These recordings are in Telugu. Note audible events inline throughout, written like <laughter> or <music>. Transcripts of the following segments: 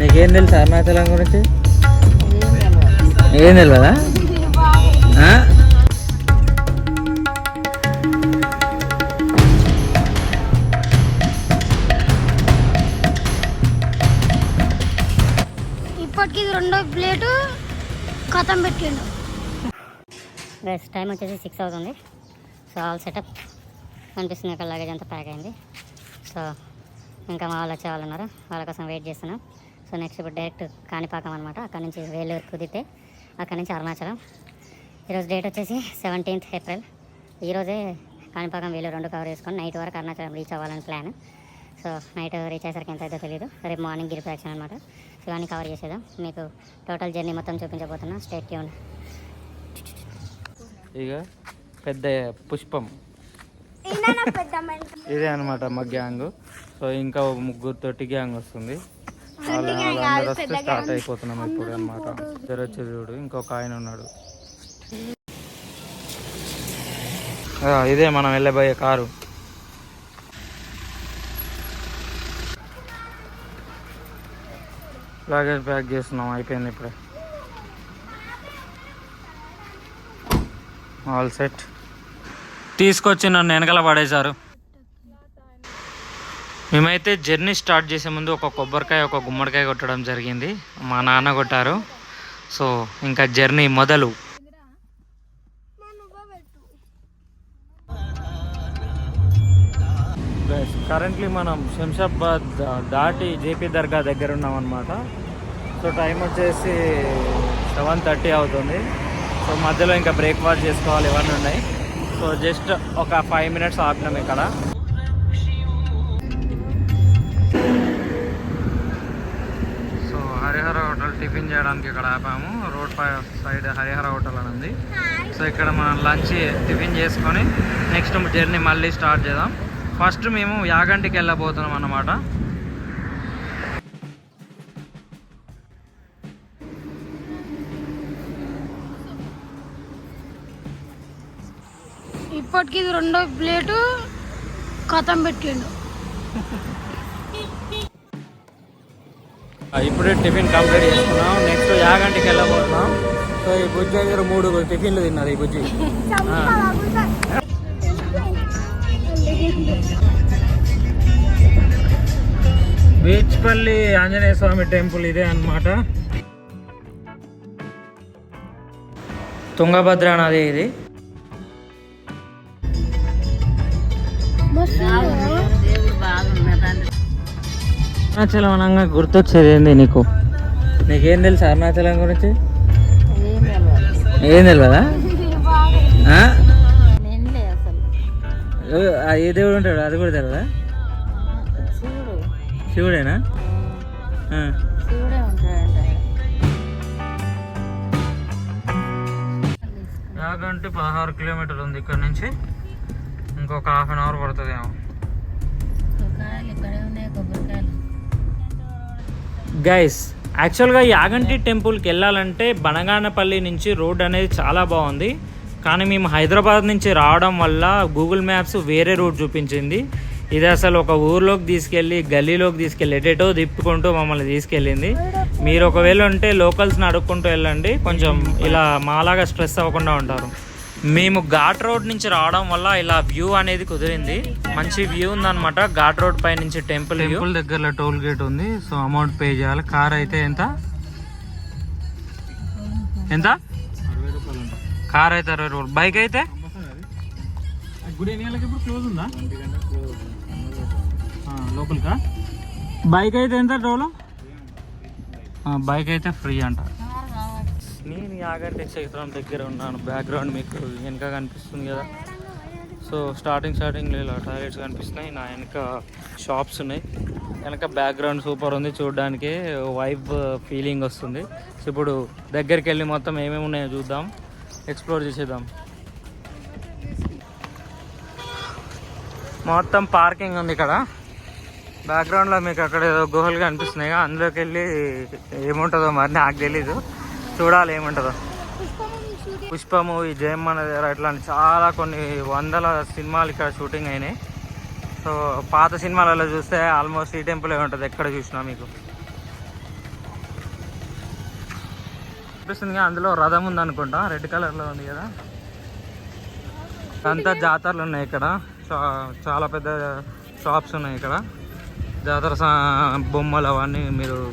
నీకేం తెలుసు అరుణాచలం గురించి? ఏం తెలియదా? ఇప్పటికి ఇది రెండో ప్లేటు కథం పెట్టిండు. టైం వచ్చేసి సిక్స్ అవుతుంది. సో ఆల్ సెటప్ కనిపిస్తుంది అక్కడ లగేజ్ అంతా ప్యాక్ అయింది. సో ఇంకా మా వాళ్ళు వచ్చే వాళ్ళు ఉన్నారు? వాళ్ళ కోసం వెయిట్ చేస్తున్నాం. సో నెక్స్ట్ ఇప్పుడు డైరెక్ట్ కాణిపాకం అనమాట అక్కడ నుంచి వేలూరు కుదిరితే అక్కడ నుంచి అరుణాచలం. ఈరోజు డేట్ వచ్చేసి సెవెంటీన్త్ ఏప్రిల్. ఈరోజే కాణిపాకం వేలూరు రెండు కవర్ చేసుకొని నైట్ వరకు అరుణాచలం రీచ్ అవ్వాలని ప్లాన్ సో నైట్ రీచ్ అయ్యేసరికి ఎంత అయితే తెలియదు రేపు మార్నింగ్ గిరి ప్రదక్షిణ అనమాట సో ఇవన్నీ కవర్ చేసేద్దాం. మీకు టోటల్ జర్నీ మొత్తం చూపించబోతున్నా. స్టేట్ ట్యూన్ ఇక పెద్ద పుష్పం. పెద్ద ఇదే అనమాట మా గ్యాంగ్ సో ఇంకా ఓ ముగ్గురుతోటి గ్యాంగ్ వస్తుంది. వాళ్ళందరూ వస్తే స్టార్ట్ అయిపోతున్నాం ఇప్పుడు అనమాట చూడు ఇంకొక ఆయన ఉన్నాడు. ఇదే మనం వెళ్ళబోయే కారు. లగేజ్ ప్యాక్ చేస్తున్నాం అయిపోయింది ఇప్పుడే. ఆల్ సెట్ తీసుకొచ్చి నన్ను వెనకాల పడేశారు. మేమైతే జర్నీ స్టార్ట్ చేసే ముందు ఒక కొబ్బరికాయ ఒక గుమ్మడికాయ కొట్టడం జరిగింది. మా నాన్న కొట్టారు. సో ఇంకా జర్నీ మొదలు. కరెంట్లీ మనం శంషాబాద్ దాటి జేపీ దర్గా దగ్గర ఉన్నాం అనమాట సో టైం వచ్చేసి సెవెన్ థర్టీ అవుతుంది. సో మధ్యలో ఇంకా బ్రేక్ఫాస్ట్ చేసుకోవాలి ఇవన్నీ ఉన్నాయి. సో జస్ట్ ఒక ఫైవ్ మినిట్స్ ఆపినాం ఇక్కడ. టిఫిన్ చేయడానికి ఇక్కడ ఆపాము. రోడ్ పై సైడ్ హరిహర హోటల్ అని ఉంది. సో ఇక్కడ మనం లంచ్ టిఫిన్ చేసుకొని నెక్స్ట్ జర్నీ మళ్ళీ స్టార్ట్ చేద్దాం. ఫస్ట్ మేము యాగంటికి వెళ్ళబోతున్నాం అన్నమాట. ఇప్పటికి ఇది రెండో ప్లేటు కథం పెట్టిండు. <laughs> ఇప్పుడే టిఫిన్ కంప్లీట్ చేసుకున్నాం. నెక్స్ట్ యాగంటికి వెళ్ళబోతున్నాం. సో ఈ బుజ్జి దగ్గర మూడు టిఫిన్లు తిన్నది ఈ బుజ్జి. బీచ్పల్లి ఆంజనేయ స్వామి టెంపుల్ ఇదే అన్నమాట. తుంగభద్ర నది ఇది. అరుణాచలం అనగా గుర్తొచ్చేది ఏంది నీకు? నీకేం తెలుసు అరుణాచలం గురించి? <laughs> ఏం తెలియదా? ఏ- దేవుడు ఉంటాడు? అది కూడా తెలియదా శివుడేనా. యాగంటి పదహారు కిలోమీటర్లు ఉంది ఇక్కడ నుంచి. ఇంకొక హాఫ్ అన్ అవర్ పడుతుంది ఏమో గైస్ యాక్చువల్గా యాగంటి టెంపుల్కి వెళ్ళాలంటే బనగానపల్లి నుంచి రోడ్ అనేది చాలా బాగుంది. కానీ మేము హైదరాబాద్ నుంచి రావడం వల్ల గూగుల్ మ్యాప్స్ వేరే రూట్ చూపించింది. ఇది అసలు ఒక ఊర్లోకి తీసుకెళ్ళి గల్లీలోకి తీసుకెళ్ళి ఎటేటో తిప్పుకుంటూ మమ్మల్ని తీసుకెళ్ళింది. మీరు ఒకవేళ ఉంటే లోకల్స్ని అడుక్కుంటూ వెళ్ళండి. కొంచెం ఇలా మాలాగా స్ట్రెస్ అవ్వకుండా ఉంటారు. మేము ఘాట్ రోడ్ నుంచి రావడం వల్ల ఇలా వ్యూ అనేది కుదిరింది. మంచి వ్యూ ఉందన్నమాట. ఘాట్ రోడ్ పై నుంచి టెంపుల్ టెంపుల్ దగ్గరలో టోల్ గేట్ ఉంది. సో అమౌంట్ పే చేయాలి. కార్ అయితే ఎంత? ఎంత? కార్ అయితే అరవై రూపాయలు. బైక్ అయితే? లోపలికా? బైక్ అయితే ఎంత టోల్? బైక్ అయితే ఫ్రీ అంట. నేను యాగంటి క్షేత్రం దగ్గర ఉన్నాను. బ్యాక్గ్రౌండ్ మీకు వెనక కనిపిస్తుంది కదా. సో స్టార్టింగ్ స్టార్టింగ్ ఇలా టాయిలెట్స్ కనిపిస్తున్నాయి. నా వెనక షాప్స్ ఉన్నాయి. వెనక బ్యాక్గ్రౌండ్ సూపర్ ఉంది. చూడడానికి వైబ్ ఫీలింగ్ వస్తుంది. సో ఇప్పుడు దగ్గరికి వెళ్ళి మొత్తం ఏమేమి ఉన్నాయో చూద్దాం. ఎక్స్ప్లోర్ చేసేద్దాం. మొత్తం పార్కింగ్ ఉంది ఇక్కడ. బ్యాక్గ్రౌండ్లో మీకు అక్కడ ఏదో గుహలు కనిపిస్తున్నాయి అందులోకి వెళ్ళి ఏముంటుందో మరి నాకు తెలీదు. చూడాలి ఏముంటుందో. పుష్పము ఈ జయమ్మ దగ్గర ఇట్లాంటి చాలా కొన్ని వందల సినిమాలు ఇక్కడ షూటింగ్ అయినాయి. సో పాత సినిమాలలో చూస్తే ఆల్మోస్ట్ ఈ టెంపుల్ ఉంటుంది ఎక్కడ చూసినా మీకు. కనిపిస్తుంది అందులో రథం ఉంది అనుకుంటా రెడ్ కలర్లో ఉంది కదా. అంతా జాతరలు ఉన్నాయి ఇక్కడ. చా- చాలా పెద్ద షాప్స్ ఉన్నాయి ఇక్కడ. జాతర బొమ్మలు అవన్నీ మీరు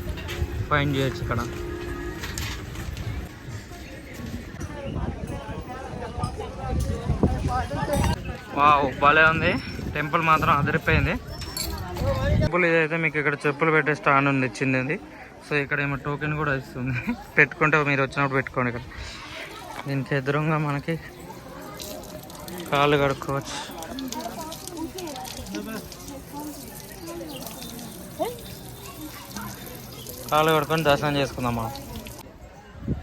ఫైండ్ చేయొచ్చు ఇక్కడ. వావ్ భలే ఉంది. టెంపుల్ మాత్రం అదిరిపోయింది. టెంపుల్ ఇదైతే మీకు ఇక్కడ చెప్పులు పెట్టే స్టాండ్ ఉంది ఇచ్చింది సో ఇక్కడ ఏమో టోకెన్ కూడా ఇస్తుంది. పెట్టుకుంటే మీరు వచ్చినప్పుడు పెట్టుకోండి ఇక్కడ. దీనికి ఎదురుగా మనకి కాళ్ళు కడుక్కోవచ్చు. కాళ్ళు కడుక్కొని దర్శనం చేసుకుందాం మనం.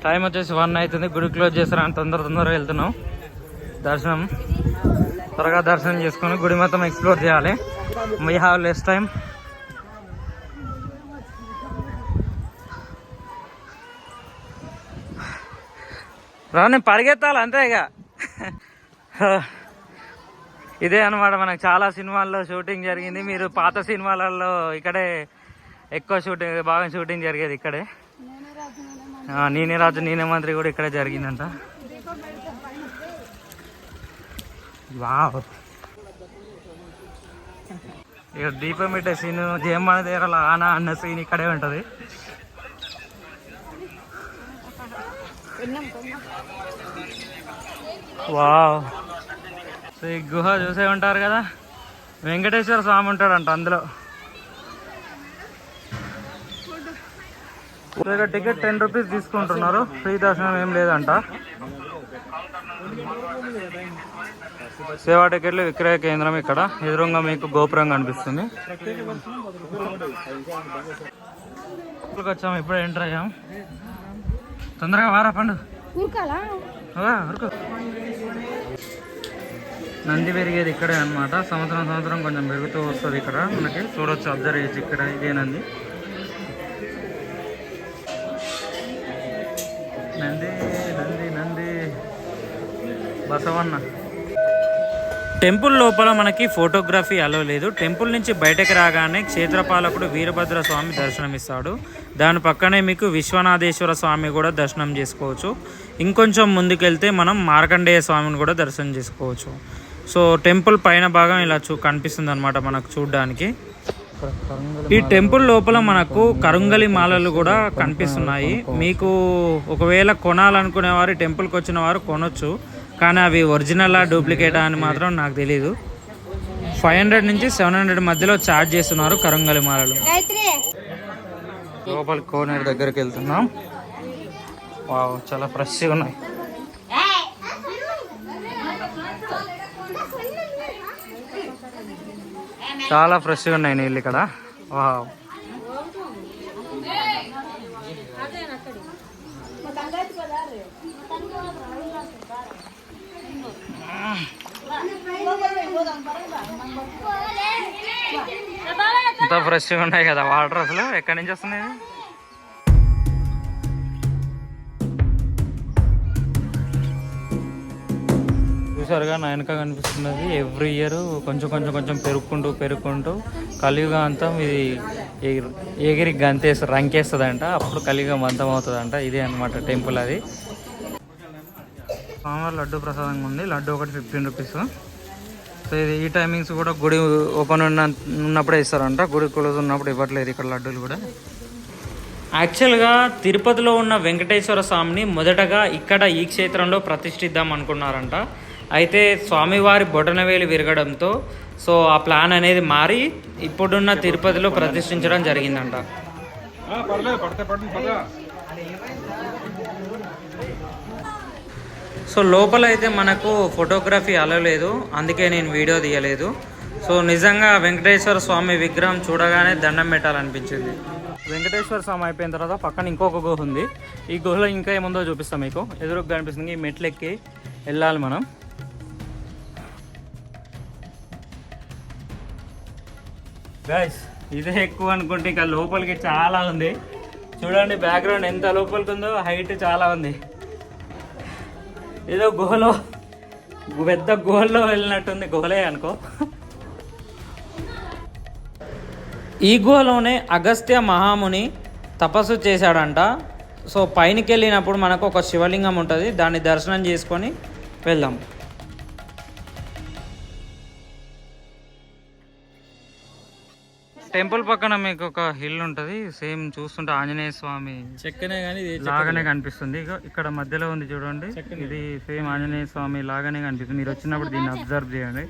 టైం వచ్చేసి వన్ అవుతుంది. గుడి క్లోజ్ చేస్తారని తొందర తొందరగా వెళ్తున్నాం. దర్శనం. త్వరగా దర్శనం చేసుకొని గుడి మొత్తం ఎక్స్ప్లోర్ చేయాలి. వీ హ్యావ్ లెస్ టైం రా నేను పరిగెత్తాలి అంతే ఇక. ఇదే అన్నమాట మనకు చాలా సినిమాల్లో షూటింగ్ జరిగింది. మీరు పాత సినిమాలలో ఇక్కడే ఎక్కువ షూటింగ్ బాగా షూటింగ్ జరిగేది ఇక్కడే. నేనే రాజు నేనే మంత్రి కూడా ఇక్కడే జరిగిందంట. వావ్. ఇక దీపం పెట్టే సీన్ జయమ్మ దగ్గర ఆనా అన్న సీన్ ఇక్కడే ఉంటది. వావ్. సో ఈ గుహ చూసే ఉంటారు కదా? వెంకటేశ్వర స్వామి ఉంటాడంట అందులో. ఇక్కడ టికెట్ టెన్ రూపీస్ తీసుకుంటున్నారు. ఫ్రీ దర్శనం ఏం లేదంట. సేవా టికెట్లు విక్రయ కేంద్రం ఇక్కడ. ఎదురుగా మీకు గోపురం కనిపిస్తుంది. ఇక్కడికి వచ్చాము ఇప్పుడే ఎంటర్ అయ్యాం. తొందరగా వారా పండు. నంది పెరిగేది ఇక్కడే అన్నమాట. సంవత్సరం సంవత్సరం కొంచెం పెరుగుతూ వస్తుంది ఇక్కడ. మనకి చూడొచ్చు అబ్జర్వ్ చేయొచ్చు ఇక్కడ ఇదే నంది. నంది నంది నంది. బసవన్న. టెంపుల్ లోపల మనకి ఫోటోగ్రఫీ అలో లేదు. టెంపుల్ నుంచి బయటకు రాగానే క్షేత్రపాలకుడు వీరభద్ర స్వామి దర్శనమిస్తాడు. దాని పక్కనే మీకు విశ్వనాథేశ్వర స్వామి కూడా దర్శనం చేసుకోవచ్చు. ఇంకొంచెం ముందుకెళ్తే మనం మార్కండేయ స్వామిని కూడా దర్శనం చేసుకోవచ్చు. సో టెంపుల్ పైన భాగం ఇలా చూ కనిపిస్తుంది అనమాట మనకు చూడడానికి. ఈ టెంపుల్ లోపల మనకు కరుంగలి మాలలు కూడా కనిపిస్తున్నాయి. మీకు ఒకవేళ కొనాలనుకునే వారు టెంపుల్కి వచ్చిన వారు కొనొచ్చు. కానీ అవి ఒరిజినలా డూప్లికేటా అని మాత్రం నాకు తెలియదు ఫైవ్ హండ్రెడ్ నుంచి సెవెన్ హండ్రెడ్ మధ్యలో ఛార్జ్ చేస్తున్నారు కరుంగలి మాలలు. లోపల కోనేరు దగ్గరికి వెళ్తున్నాం. వావ్ చాలా ఫ్రెష్గా ఉన్నాయి. చాలా ఫ్రెష్గా ఉన్నాయి నీళ్ళు ఇక్కడ. వావ్. ఎంత ఫ్రెష్గా ఉన్నాయి కదా? వాటర్ అసలు ఎక్కడి నుంచి వస్తున్నాయి? చూసారుగా నా వెనక కనిపిస్తున్నది. ఎవ్రీ ఇయర్ కొంచెం కొంచెం కొంచెం పెరుక్కుంటూ పెరుక్కుంటూ కలియుగ అంతం ఇది ఎగిరి- గంతేసి రంకేస్తుందంట. అప్పుడు కలియుగం అంతం అవుతుందంట. ఇదే అనమాట టెంపుల్ అది. స్వామివారి లడ్డు ప్రసాదంగా ఉంది. లడ్డు ఒకటి ఫిఫ్టీన్ రూపీస్. సో ఇది ఈ టైమింగ్స్ కూడా గుడి ఓపెన్ ఉన్న ఉన్నప్పుడే ఇస్తారంట. గుడి క్లోజ్ ఉన్నప్పుడు ఇవ్వట్లేదు ఇక్కడ లడ్డూలు కూడా. యాక్చువల్గా తిరుపతిలో ఉన్న వెంకటేశ్వర స్వామిని మొదటగా ఇక్కడ ఈ క్షేత్రంలో ప్రతిష్ఠిద్దాం అనుకున్నారంట. అయితే స్వామివారి బొటనవేలు విరగడంతో సో ఆ ప్లాన్ అనేది మారి ఇప్పుడున్న తిరుపతిలో ప్రతిష్ఠించడం జరిగిందంట. సో లోపల అయితే మనకు ఫోటోగ్రఫీ అలలేదు. అందుకే నేను వీడియో తీయలేదు. సో నిజంగా వెంకటేశ్వర స్వామి విగ్రహం చూడగానే దండం పెట్టాలనిపించింది. వెంకటేశ్వర స్వామి అయిపోయిన తర్వాత పక్కన ఇంకొక గుహ ఉంది. ఈ గుహలో ఇంకా ఏముందో చూపిస్తాం మీకు. ఎదురుగా కనిపిస్తుంది ఈ మెట్లు ఎక్కి వెళ్ళాలి మనం. గైస్ ఇదే ఎక్కువ అనుకుంటే ఇంకా లోపలికి చాలా ఉంది. చూడండి బ్యాక్గ్రౌండ్ ఎంత లోపలికి ఉందో హైట్ చాలా ఉంది. ఏదో గుహలో పెద్ద గుహల్లో వెళ్ళినట్టుంది గుహలే అనుకో. ఈ గుహలోనే అగస్త్య మహాముని తపస్సు చేశాడంట. సో పైనకి వెళ్ళినప్పుడు మనకు ఒక శివలింగం ఉంటుంది దాన్ని దర్శనం చేసుకొని వెళ్దాం. టెంపుల్ పక్కన మీకు ఒక హిల్ ఉంటుంది. సేమ్ చూస్తుంటే ఆంజనేయ స్వామి చెక్కనే కానీ లాగానే కనిపిస్తుంది. ఇక్కడ మధ్యలో ఉంది చూడండి. ఇది సేమ్ ఆంజనేయ స్వామి లాగానే కనిపిస్తుంది. మీరు వచ్చినప్పుడు దీన్ని అబ్జర్వ్ చేయండి.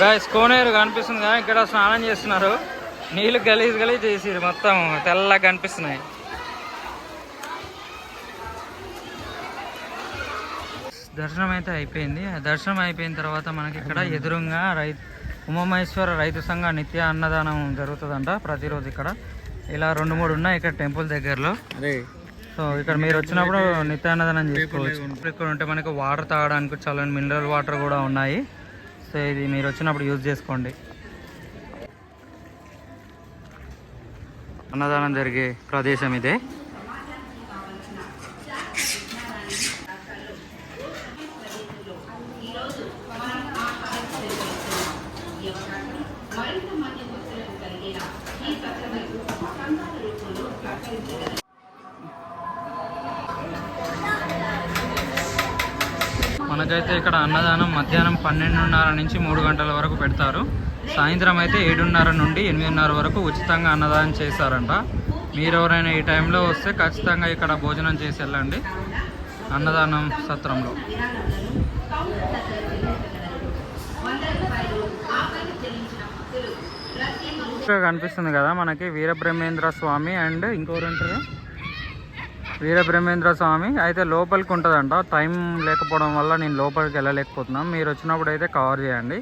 గాయస్ కోనేరు కనిపిస్తుంది. కదా ఇక్కడ స్నానం చేస్తున్నారు. నీళ్ళు గలీజ్ గలీజ్ చేసిరు మొత్తం. తెల్లగా కనిపిస్తున్నాయి. దర్శనం అయితే అయిపోయింది. దర్శనం అయిపోయిన తర్వాత మనకి ఇక్కడ ఎదురుగా రైతు ఉమామహేశ్వర రైతు సంఘ నిత్య అన్నదానం జరుగుతుందంట ప్రతిరోజు ఇక్కడ. ఇలా రెండు మూడు ఉన్నాయి ఇక్కడ టెంపుల్ దగ్గరలో. సో ఇక్కడ మీరు వచ్చినప్పుడు నిత్య అన్నదానం చేసుకోవచ్చు. ఇక్కడ ఉంటే మనకి వాటర్ తాగడానికి చాలా మినరల్ వాటర్ కూడా ఉన్నాయి. సో ఇది మీరు వచ్చినప్పుడు యూజ్ చేసుకోండి. అన్నదానం జరిగే ప్రదేశం ఇదే. అయితే ఇక్కడ అన్నదానం మధ్యాహ్నం పన్నెండున్నర నుంచి మూడు గంటల వరకు పెడతారు. సాయంత్రం అయితే ఏడున్నర నుండి ఎనిమిదిన్నర వరకు ఉచితంగా అన్నదానం చేశారంట. మీరు ఎవరైనా ఈ టైంలో వస్తే ఖచ్చితంగా ఇక్కడ భోజనం చేసి వెళ్ళండి. అన్నదానం సత్రంలో. ఇక్కడ కనిపిస్తుంది కదా మనకి వీరబ్రహ్మేంద్ర స్వామి అండ్ ఇంకోరు ఉంటారు వీరబ్రహ్మేంద్ర స్వామి అయితే లోపలికి ఉంటుందంట. టైం లేకపోవడం వల్ల నేను లోపలికి వెళ్ళలేకపోతున్నాను మీరు వచ్చినప్పుడు అయితే కవర్ చేయండి.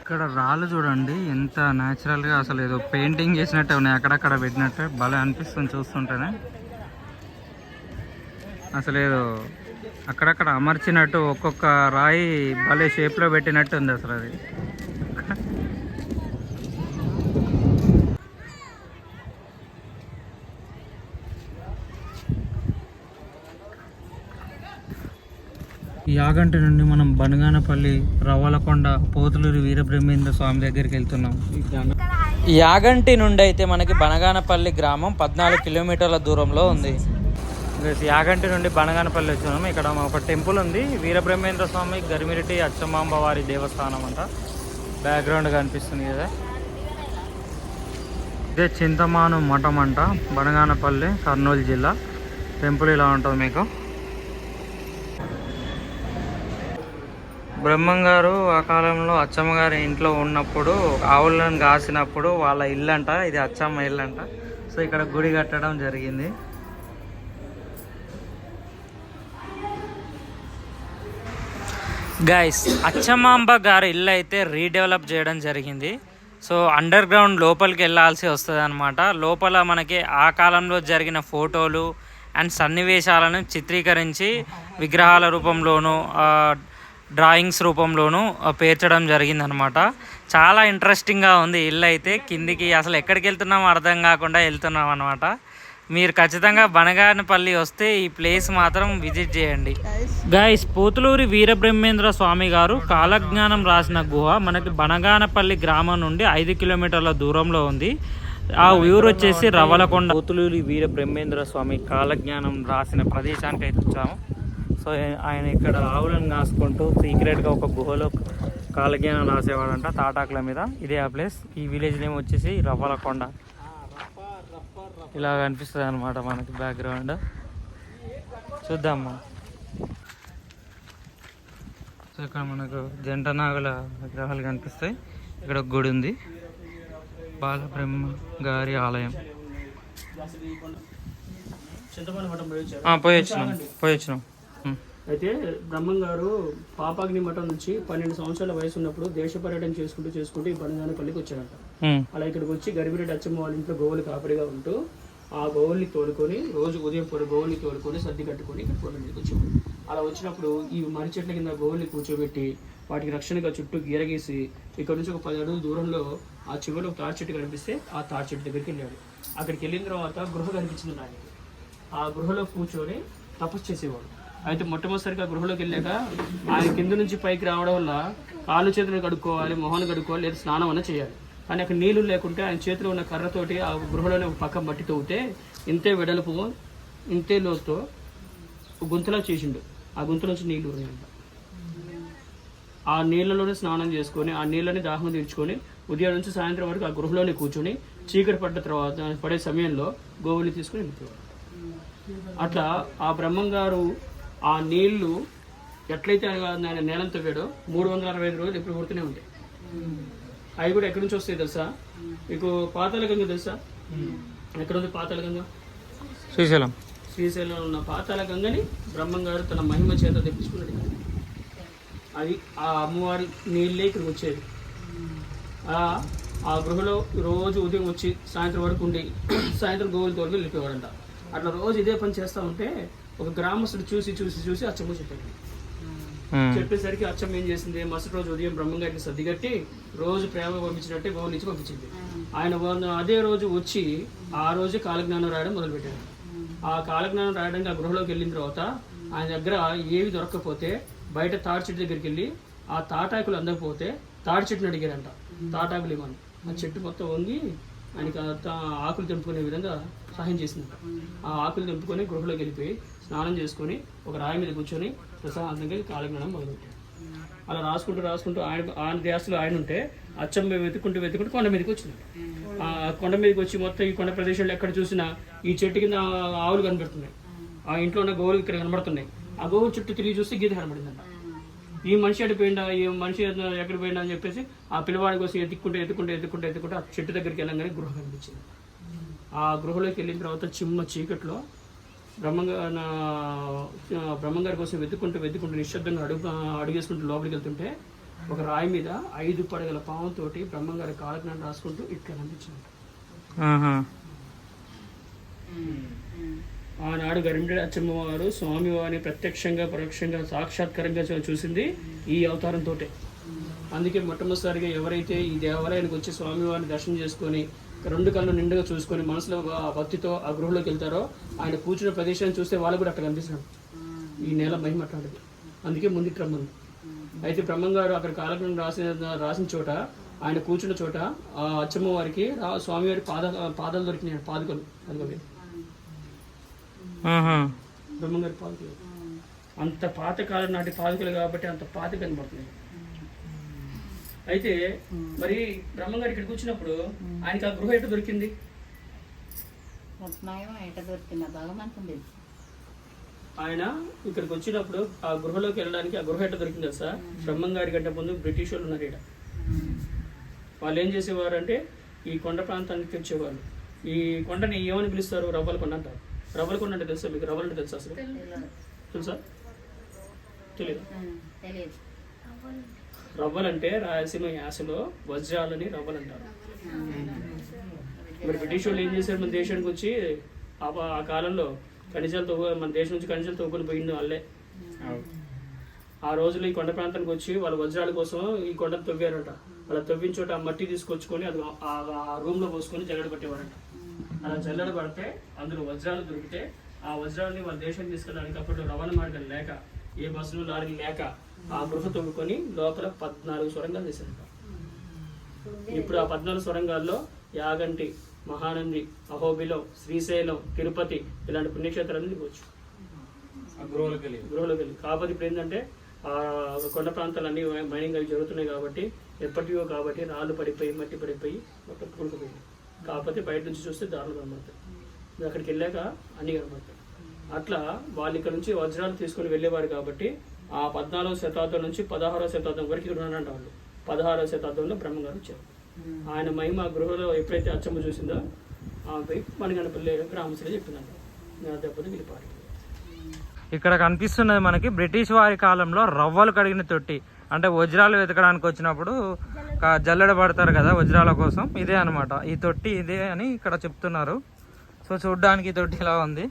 ఇక్కడ రాళ్ళు చూడండి. ఎంత న్యాచురల్గా అసలు ఏదో పెయింటింగ్ చేసినట్టే ఉన్నాయి. అక్కడక్కడ పెట్టినట్టే భలే అనిపిస్తుంది చూస్తుంటేనే. అసలు ఏదో అక్కడక్కడ అమర్చినట్టు ఒక్కొక్క రాయి భలే షేప్లో పెట్టినట్టు ఉంది అసలు అది. యాగంటి నుండి మనం బనగానపల్లి రవ్వలకొండ పోతులూరి వీరబ్రహ్మేంద్ర స్వామి దగ్గరికి వెళ్తున్నాం. యాగంటి నుండి అయితే మనకి బనగానపల్లి గ్రామం పద్నాలుగు కిలోమీటర్ల దూరంలో ఉంది. యాగంటి నుండి బనగానపల్లి వచ్చినాము ఇక్కడ ఒక టెంపుల్ ఉంది. వీరబ్రహ్మేంద్ర స్వామి గరిమిరిటి అచ్చమాంబ వారి దేవస్థానం అంట. బ్యాక్గ్రౌండ్ కనిపిస్తుంది కదా. ఇదే చింతమాను మఠం అంట బనగానపల్లి కర్నూలు జిల్లా. టెంపుల్ ఇలా ఉంటుంది మీకు. బ్రహ్మంగారు ఆ కాలంలో అచ్చమ్మ గారి ఇంట్లో ఉన్నప్పుడు ఆవులను కాసినప్పుడు వాళ్ళ ఇల్లు అంట ఇది అచ్చమ్మ ఇల్లు అంట సో ఇక్కడ గుడి కట్టడం జరిగింది. గైస్ అచ్చమాంబ గారి ఇల్లు అయితే రీడెవలప్ చేయడం జరిగింది. సో అండర్ గ్రౌండ్ లోపలికి వెళ్ళాల్సి వస్తుంది అనమాట లోపల మనకి ఆ కాలంలో జరిగిన ఫోటోలు అండ్ సన్నివేశాలను చిత్రీకరించి విగ్రహాల రూపంలోనూ డ్రాయింగ్స్ రూపంలోనూ పేర్చడం జరిగిందనమాట. చాలా ఇంట్రెస్టింగ్గా ఉంది ఇల్లు అయితే. కిందికి అసలు ఎక్కడికి వెళ్తున్నామో అర్థం కాకుండా వెళ్తున్నాం అనమాట మీరు ఖచ్చితంగా బనగానపల్లి వస్తే ఈ ప్లేస్ మాత్రం విజిట్ చేయండి. గైస్ పోతులూరి వీరబ్రహ్మేంద్ర స్వామి గారు కాలజ్ఞానం రాసిన గుహ మనకి బనగానపల్లి గ్రామం నుండి ఐదు కిలోమీటర్ల దూరంలో ఉంది. ఆ ఊరు వచ్చేసి రవలకొండ. పోతులూరి వీరబ్రహ్మేంద్ర స్వామి కాలజ్ఞానం రాసిన ప్రదేశానికి అయితే వచ్చాము. సో ఆయన ఇక్కడ ఆవులను కాసుకుంటూ సీక్రెట్గా ఒక గుహలో కాలజ్ఞానం రాసేవాడంట తాటాకుల మీద. ఇదే ఆ ప్లేస్. ఈ విలేజ్ నేమ్ వచ్చేసి రవ్వలకొండ. ఇలా కనిపిస్తుంది అనమాట మనకి బ్యాక్గ్రౌండ్ చూద్దాము? సో ఇక్కడ మనకు జంట నాగుల విగ్రహాలు కనిపిస్తాయి. ఇక్కడ ఒక గుడి ఉంది. బాలబ్రహ్మ గారి ఆలయం. చింతపల్లి మఠం పోయి వచ్చారు ఆ, పోయి వచ్చినాం. పోయి వచ్చినాం. ఉం. అయితే బ్రహ్మం గారు పాపాగ్ని మఠం నుంచి పన్నెండు సంవత్సరాల వయసు ఉన్నప్పుడు దేశ పర్యటన చేసుకుంటూ చేసుకుంటూ ఈ బనగానపల్లికి వచ్చారంట. అలా ఇక్కడికి వచ్చి గరిబిరెడ్డి అచ్చమ్మ వాళ్ళ ఇంట్లో గోవులు కాపరిగా ఉంటూ ఆ గోవుల్ని తోలుకొని రోజు ఉదయం పూట గోవుల్ని తోలుకొని సర్ది కట్టుకొని ఇక్కడ పొలం మీదకి వచ్చేవాడు అలా వచ్చినప్పుడు ఈ మర్రి చెట్ల కింద గోవుల్ని కూర్చోబెట్టి వాటికి రక్షణగా చుట్టూ గీరగీసి ఇక్కడ నుంచి ఒక పది అడుగుల దూరంలో ఆ చివరిలో ఒక తాడి చెట్టు కనిపిస్తే ఆ తాడి చెట్టు దగ్గరికి వెళ్ళాడు అక్కడికి వెళ్ళిన తర్వాత గృహ కనిపించింది ఆయనకి ఆ గృహలో కూర్చొని తపస్సు చేసేవాడు అయితే మొట్టమొదటిసారిగా గృహలోకి వెళ్ళాక ఆయన కింద నుంచి పైకి రావడం వల్ల కాళ్ళు చేతులు కడుక్కోవాలి మొహాన్ని కడుక్కోవాలి లేదా స్నానం అన్న చేయాలి. కానీ అక్కడ నీళ్ళు లేకుంటే ఆయన చేతిలో ఉన్న కర్రతోటి ఆ గృహలోనే ఒక పక్క మట్టి తవ్వుతే ఇంతే వెడల్పు ఇంతే లోతుతో గుంతలా చేసిండు. ఆ గుంత నుంచి నీళ్ళు ఆ నీళ్ళలోనే స్నానం చేసుకొని ఆ నీళ్ళని దాహం తీర్చుకొని ఉదయం నుంచి సాయంత్రం వరకు ఆ గృహలోనే కూర్చొని చీకటి పడ్డ తర్వాత పడే సమయంలో గోవుని తీసుకుని వెళ్ళిపోయారు అట్లా ఆ బ్రహ్మం గారు ఆ నీళ్ళు ఎట్లయితే ఆయన నేలం తవ్వాడో మూడు వందల అరవై ఐదు రోజులు ఎప్పుడు కొడుతూనే ఉంటాయి. అవి కూడా ఎక్కడి నుంచి వస్తాయి తెలుసా? మీకు పాతాళ గంగ తెలుసా? ఎక్కడ ఉంది పాతాళ గంగ శ్రీశైలం. శ్రీశైలంలో ఉన్న పాతాళ గంగని బ్రహ్మం గారు తన మహిమ చేత తెప్పించుకున్నాడు. అది ఆ అమ్మవారి నీళ్ళే ఇక్కడికి వచ్చేది. ఆ ఆ గృహలో రోజు ఉదయం వచ్చి సాయంత్రం వరకు ఉండి సాయంత్రం గోవులు తోలుకు వెళ్ళిపోయాడంట అట్లా రోజు ఇదే పని చేస్తూ ఉంటే ఒక గ్రామస్తుడు చూసి చూసి చూసి అచ్చమ్మ చెప్పాడు. చెప్పేసరికి అచ్చమ్మ ఏం చేసింది? మరుసటి రోజు ఉదయం బ్రహ్మంగారికి సర్దిగట్టి రోజు ప్రేమ పంపించినట్టే గోవులు ఇచ్చి పంపించింది. ఆయన అదే రోజు వచ్చి ఆ రోజు కాలజ్ఞానం రాయడం మొదలుపెట్టాడు ఆ కాలజ్ఞానం రాయడానికి ఆ గృహలోకి వెళ్ళిన తర్వాత ఆయన దగ్గర ఏవి దొరకకపోతే బయట తాడి చెట్టు దగ్గరికి వెళ్ళి ఆ తాటాకులు అందకపోతే తాడి చెట్టుని అడిగారంట. తాటాకులు ఇవ్వని. ఆ చెట్టు మొత్తం వంగి ఆయనకి ఆకులు తెంపుకునే విధంగా సహాయం చేసిందంట. ఆ ఆకులు తెంపుకొని గృహలోకి వెళ్ళిపోయి స్నానం చేసుకొని ఒక రాయి మీద కూర్చొని ప్రశాంతంగా కాలజ్ఞానం మొదలుపెట్టాడు అలా రాసుకుంటూ రాసుకుంటూ ఆయన ఆయన ధ్యాసలో ఆయన ఉంటే అచ్చం వెతుకుంటూ వెతుకుంటూ కొండ మీదకి వచ్చినాడు. ఆ కొండ మీదకి వచ్చి మొత్తం ఈ కొండ ప్రదేశంలో ఎక్కడ చూసినా ఈ చెట్టు కింద ఆవులు కనబడుతున్నాయి. ఆ ఇంట్లో ఉన్న గోవులు ఇక్కడ కనబడుతున్నాయి. ఆ గోవు చుట్టూ తిరిగి చూస్తే గీత కనబడిందంట. ఈ మనిషి ఎటు పోయిందా ఈ మనిషి ఎక్కడ పోయిందా అని చెప్పేసి ఆ పిల్లవాడి కోసం ఎత్తుకుంటే ఎత్తుకుంటే ఎత్తుకుంటే ఎత్తుకుంటే ఆ చెట్టు దగ్గరికి వెళ్ళంగానే గృహ కనిపించింది. ఆ గృహలోకి వెళ్ళిన తర్వాత చిమ్మ చీకట్లో బ్రహ్మంగా నా బ్రహ్మంగారి కోసం వెతుక్కుంటూ వెతుక్కుంటూ నిశ్శబ్దంగా అడుగు అడుగేసుకుంటూ లోపలికి వెళ్తుంటే ఒక రాయి మీద ఐదు పడగల పాముతోటి బ్రహ్మంగారి కాలజ్ఞానం రాసుకుంటూ ఇట్లా కనిపించింది. ఆనాడు గరిమిడి అచ్చమ్మవారు స్వామివారిని ప్రత్యక్షంగా పరోక్షంగా సాక్షాత్కారంగా చూసింది ఈ అవతారంతో అందుకే మొట్టమొదటిసారిగా ఎవరైతే ఈ దేవాలయానికి వచ్చి స్వామివారిని దర్శనం చేసుకొని రెండు కళ్ళు నిండుగా చూసుకొని మనసులో ఆ భక్తితో ఆ గృహలోకి వెళ్తారో ఆయన కూర్చున్న ప్రదేశాన్ని చూస్తే వాళ్ళు కూడా అట్లా కనిపిస్తున్నాడు ఈ నేల మహిమ అట్లాంటిది. అందుకే ముందుకు రమ్మని అయితే బ్రహ్మం గారు అక్కడ కాలజ్ఞానం రాసిన రాసిన చోట ఆయన కూర్చున్న చోట ఆ అచ్చమ్మ వారికి స్వామివారి పాద పాదాలు దొరికినాయి పాదుకలు ఆహా. బ్రహ్మంగారి పాదుకలు. అంత పాతకాలం నాటి పాదుకలు కాబట్టి అంత పాత కనబడుతున్నాయి. అయితే మరి బ్రహ్మంగారు ఇక్కడికి వచ్చినప్పుడు ఆయనకి ఆ గృహ ఎటు దొరికింది? ఆయన ఇక్కడికి వచ్చినప్పుడు ఆ గృహలోకి వెళ్ళడానికి ఆ గృహ ఎట్ట దొరికింది కదా సార్ బ్రహ్మంగారి కంటే ముందు బ్రిటిష్ వాళ్ళు ఉన్నారు ఇక్కడ వాళ్ళు ఏం చేసేవారు అంటే ఈ కొండ ప్రాంతానికి వచ్చేవాళ్ళు. ఈ కొండని ఏమని పిలుస్తారు? రవ్వల కొండ అంటారు. రవ్వల కొండ అంటే తెలుసా మీకు? రవ్వలు అంటే తెలుసా అసలు? తెలుసా? తెలియదు రవ్వలంటే రాయలసీమ యాసలో వజ్రాలని రవ్వలు అంటారు మరి బ్రిటిష్ వాళ్ళు ఏం చేశారు? మన దేశానికి వచ్చి ఆ కాలంలో ఖనిజాలు తవ్వు మన దేశం నుంచి ఖనిజాలు తవ్వుకొని పోయింది వాళ్ళే. ఆ రోజులు ఈ కొండ ప్రాంతానికి వచ్చి వాళ్ళ వజ్రాల కోసం ఈ కొండను తవ్వారంట. అలా తవ్విన చోట ఆ మట్టి తీసుకొచ్చుకొని అది ఆ- ఆ రూమ్లో పోసుకొని జల్లెడ పట్టేవారంట. అలా జల్లెడ పడితే అందులో వజ్రాలు దొరికితే ఆ వజ్రాలని వాళ్ళ దేశానికి తీసుకెళ్ళడానికి అప్పట్లో రవాణా మార్గం లేక ఏ బస్సులు లారీలు లేక ఆ గృహ తవ్వుకొని లోపల పద్నాలుగు సొరంగాలు చేశారంట ఇప్పుడు ఆ పద్నాలుగు సొరంగాల్లో యాగంటి మహానంది అహోబిలం శ్రీశైలం తిరుపతి ఇలాంటి పుణ్యక్షేత్రాలను దిగవచ్చు గృహలోకి వెళ్ళి. కాకపోతే ఇప్పుడు ఏంటంటే ఆ కొండ ప్రాంతాలన్నీ మైనింగ్ అవి జరుగుతున్నాయి కాబట్టి ఎప్పటివో కాబట్టి రాళ్ళు పడిపోయి మట్టి పడిపోయి మొత్తం కూడుకుపోయింది కాకపోతే బయట నుంచి చూస్తే దారులు కనబడతాయి. అక్కడికి వెళ్ళాక అన్ని కనబడతాయి. అట్లా వాళ్ళు ఇక్కడ నుంచి వజ్రాలు తీసుకొని వెళ్ళేవారు కాబట్టి ఆ పద్నాలుగో శతాబ్దం నుంచి పదహారవ శతాబ్దం వరకు ఇక్కడ ఉన్నారంట వాళ్ళు. పదహారవ శతాబ్దంలో బ్రహ్మంగారు వచ్చారు. ఆయన మహిమ గృహలో ఎప్పుడైతే అచ్చమ్మ చూసిందో ఆమె పోయి మణిగణపల్లి గ్రామస్తులు చెప్పిందంట నా దెబ్బతో వెళ్ళిపోయారు ఇక్కడ కనిపిస్తున్నది మనకి బ్రిటిష్ వారి కాలంలో రవ్వలు కడిగిన తొట్టి. అంటే వజ్రాలు వెతకడానికి వచ్చినప్పుడు జల్లెడ పడతారు కదా వజ్రాల కోసం. ఇదే అన్నమాట. ఈ తొట్టి ఇదే అని ఇక్కడ చెప్తున్నారు. సో చూడ్డానికి ఈ తొట్టి ఇలా ఉంది.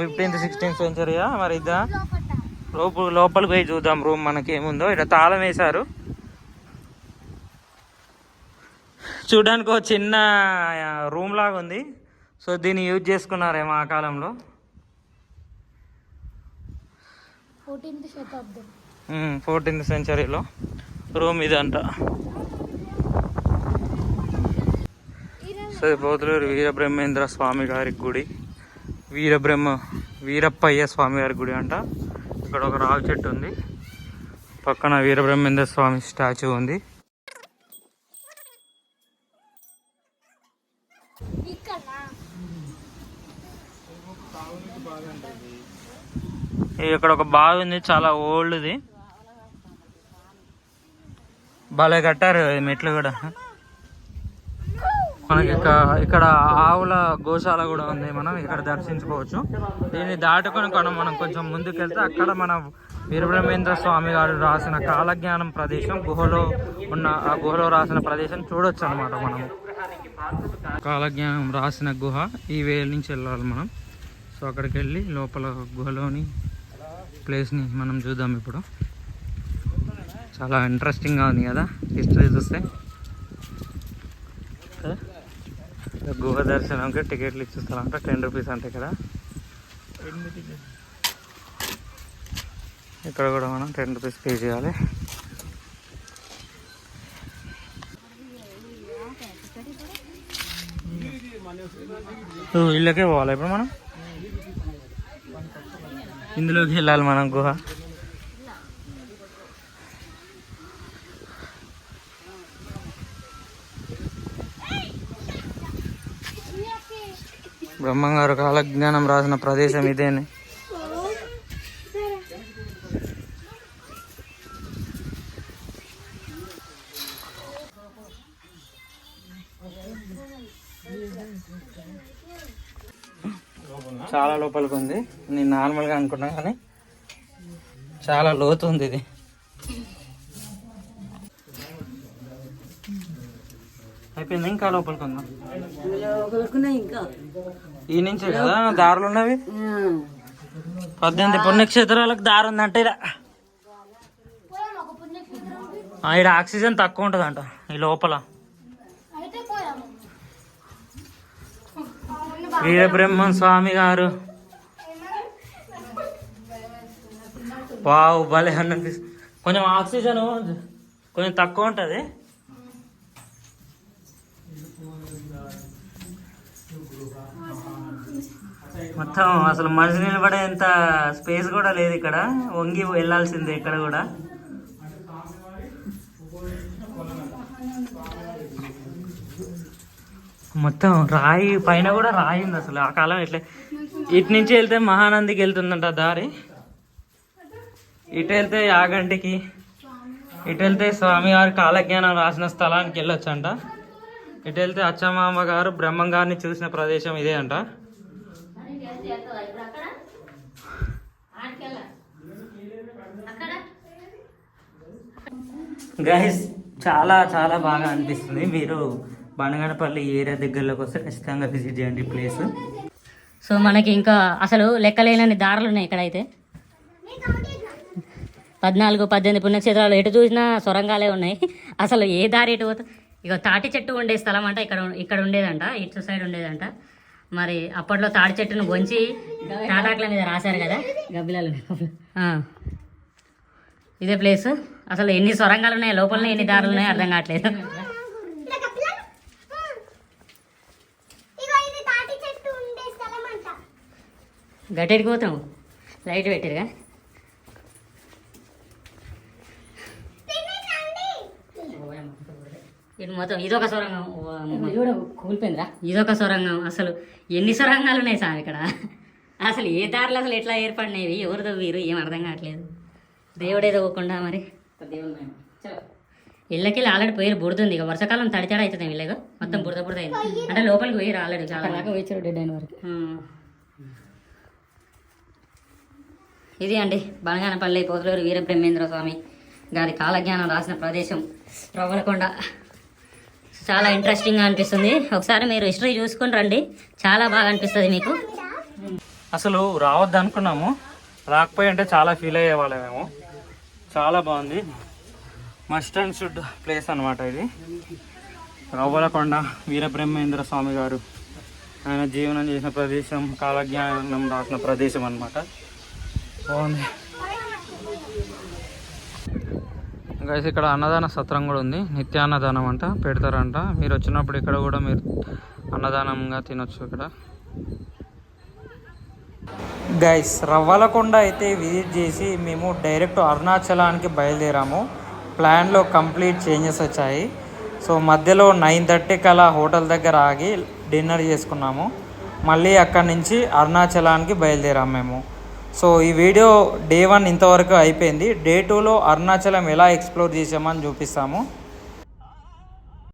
ఫిఫ్టీన్త్ సిక్స్టీన్త్ సెంచరీయా? మరి ఇదా? లోపు లోపలికి పోయి చూద్దాం రూమ్ మనకి ఏముందో. ఇక్కడ తాళం వేశారు. చూడడానికి ఒక చిన్న రూమ్ లాగా ఉంది. సో దీన్ని యూజ్ చేసుకున్నారేమో ఆ కాలంలో. ఫోర్టీన్త్ శతాబ్దం. ఫోర్టీన్త్ సెంచరీలో. రూమ్ ఇదంట. సో బౌద్ధులూరు వీరబ్రహ్మేంద్ర స్వామి గారి గుడి. వీరబ్రహ్మ వీరప్పయ్య స్వామి గారి గుడి అంట. ఇక్కడ ఒక రావి చెట్టు ఉంది. పక్కన వీరబ్రహ్మేంద్ర స్వామి స్టాచ్యూ ఉంది. ఇక్కడ ఇక్కడ ఒక బావి ఉంది చాలా ఓల్డ్ది. భలే కట్టారు మెట్లు కూడా. మనకి ఇక్కడ ఆవుల గోశాల కూడా ఉంది మనం ఇక్కడ దర్శించుకోవచ్చు. దీన్ని దాటుకొని మనం మనం కొంచెం ముందుకెళ్తే అక్కడ మన వీరబ్రహ్మేంద్ర స్వామి గారు రాసిన కాలజ్ఞానం ప్రదేశం గుహలో ఉన్న ఆ గుహలో రాసిన ప్రదేశం చూడొచ్చు అనమాట మనం. కాలజ్ఞానం రాసిన గుహ ఈ వేల నుంచి వెళ్ళాలి మనం. సో అక్కడికి వెళ్ళి లోపల గుహలోని ప్లేస్ని మనం చూద్దాం ఇప్పుడు. చాలా ఇంట్రెస్టింగ్గా ఉంది కదా హిస్టరీ చూస్తే. గుహ దర్శనంకి టికెట్లు ఇచ్చిస్తారంట. టెన్ రూపీస్ అంటే ఇక్కడ ఇక్కడ కూడా మనం టెన్ రూపీస్ పే చేయాలి. ఇళ్ళకే పోవాలి ఇప్పుడు మనం? ఇందులోకి వెళ్ళాలి మనం గుహ. బ్రహ్మంగారు కాలజ్ఞానం రాసిన ప్రదేశం ఇదేనే. చాలా లోపలికి ఉంది. నేను నార్మల్గా అనుకున్నా కానీ చాలా లోతు ఉంది ఇది. అయిపోయింది? ఇంకా లోపలికి ఉందా? ఈ నుంచే కదా? దారులు ఉన్నవి పద్దెనిమిది పుణ్యక్షేత్రాలకు దారి ఉందంటే ఈడ ఆక్సిజన్ తక్కువ ఉంటుందంట ఈ లోపల. వీరబ్రహ్మం స్వామి గారు. వావ్ భలే అనిపిస్తుంది. కొంచెం ఆక్సిజన్ కొంచెం తక్కువ ఉంటుంది. మొత్తం అసలు మనిషి నిలబడేంత స్పేస్ కూడా లేదు ఇక్కడ. వంగి వెళ్ళాల్సిందే ఇక్కడ కూడా. మొత్తం రాయి పైన కూడా రాయి ఉంది అసలు. ఆ కాలం ఇట్లా ఇటు నుంచి వెళ్తే మహానందికి వెళ్తుందంట దారి. ఇటు వెళ్తే యాగంటికి. ఇటు వెళ్తే స్వామివారి కాలజ్ఞానం రాసిన స్థలానికి వెళ్ళొచ్చంట. ఇటు వెళ్తే అచ్చమామ గారు బ్రహ్మం గారిని చూసిన ప్రదేశం ఇదే అంట. గైస్ చాలా చాలా బాగా అనిపిస్తుంది. మీరు బనగనపల్లి ఏరియా దగ్గరలోకి వస్తే ఖచ్చితంగా విజిట్ చేయండి ప్లేస్ సో మనకి ఇంకా అసలు లెక్కలేనన్ని దారులు ఉన్నాయి ఇక్కడైతే. పద్నాలుగు పద్దెనిమిది పుణ్యక్షేత్రాలు ఎటు చూసినా సొరంగాలే ఉన్నాయి. అసలు ఏ దారి ఎటు పోతా ఇక తాటి చెట్టు ఉండే స్థలం అంట. ఇక్కడ ఇక్కడ ఉండేదంట. ఇటు సైడ్ ఉండేదంట. మరి అప్పట్లో తాటి చెట్టును వంచి తాటాకుల మీద రాశారు కదా? గబ్బిలాలు ఆ. ఇదే ప్లేస్ అసలు ఎన్ని సొరంగాలు ఉన్నాయి లోపలనే ఎన్ని దారులు ఉన్నాయి అర్థం కావట్లేదు. గట్టెడికి పోతాం లైట్ పెట్టిరుగా? ఇది మొత్తం ఇదొక సొరంగం. కూలిపోయిందిరా. ఇదొక సొరంగం. అసలు ఎన్ని సొరంగాలు ఉన్నాయి సార్ ఇక్కడ? అసలు ఏ దారిలో అసలు ఎట్లా ఏర్పడినవి? ఎవరు తవ్వీరు ఏం అర్థం కావట్లేదు. దేవుడే తవ్వకుండా మరి. ఇళ్ళకి ఆల్రెడీ పోయి బుడుతుంది ఇక వర్షాకాలం తడితడి అవుతుంది వీళ్ళకి. మొత్తం బుడద బుడద అయింది. అంటే లోపలికి పోయి ఆల్రెడీ చాలా దాకా వేచారు డెడ్ అయిన వరకు. ఇది అండి బనగానపల్లి పోతులూరు వీరబ్రహ్మేంద్ర స్వామి గారి కాలజ్ఞానం రాసిన ప్రదేశం రవ్వలకొండ. చాలా ఇంట్రెస్టింగ్గా అనిపిస్తుంది. ఒకసారి మీరు హిస్టరీ చూసుకుని రండి. చాలా బాగా అనిపిస్తుంది మీకు. అసలు రావద్దు అనుకున్నాము రాకపోయి అంటే చాలా ఫీల్ అయ్యేవాళ్ళమేమో చాలా బాగుంది. మస్ట్ అండ్ షుడ్ ప్లేస్ అనమాట ఇది. రవ్వలకొండ వీరబ్రహ్మేంద్ర స్వామి గారు ఆయన జీవనం చేసిన ప్రదేశం కాలజ్ఞానం రాసిన ప్రదేశం అనమాట బాగుంది. గైస్ ఇక్కడ అన్నదాన సత్రం కూడా ఉంది. నిత్య అన్నదానం అంట పెడతారంట. మీరు వచ్చినప్పుడు ఇక్కడ కూడా మీరు అన్నదానంగా తినొచ్చు ఇక్కడ. గైస్ రవ్వలకొండ అయితే విజిట్ చేసి మేము డైరెక్ట్ అరుణాచలానికి బయలుదేరాము. ప్లాన్లో కంప్లీట్ చేంజెస్ వచ్చాయి. సో మధ్యలో నైన్ థర్టీకి అలా హోటల్ దగ్గర ఆగి డిన్నర్ చేసుకున్నాము. మళ్ళీ అక్కడి నుంచి అరుణాచలానికి బయలుదేరాము మేము. సో ఈ వీడియో డే వన్ ఇంతవరకు అయిపోయింది. డే టూలో అరుణాచలం ఎలా ఎక్స్ప్లోర్ చేసామని చూపిస్తాము.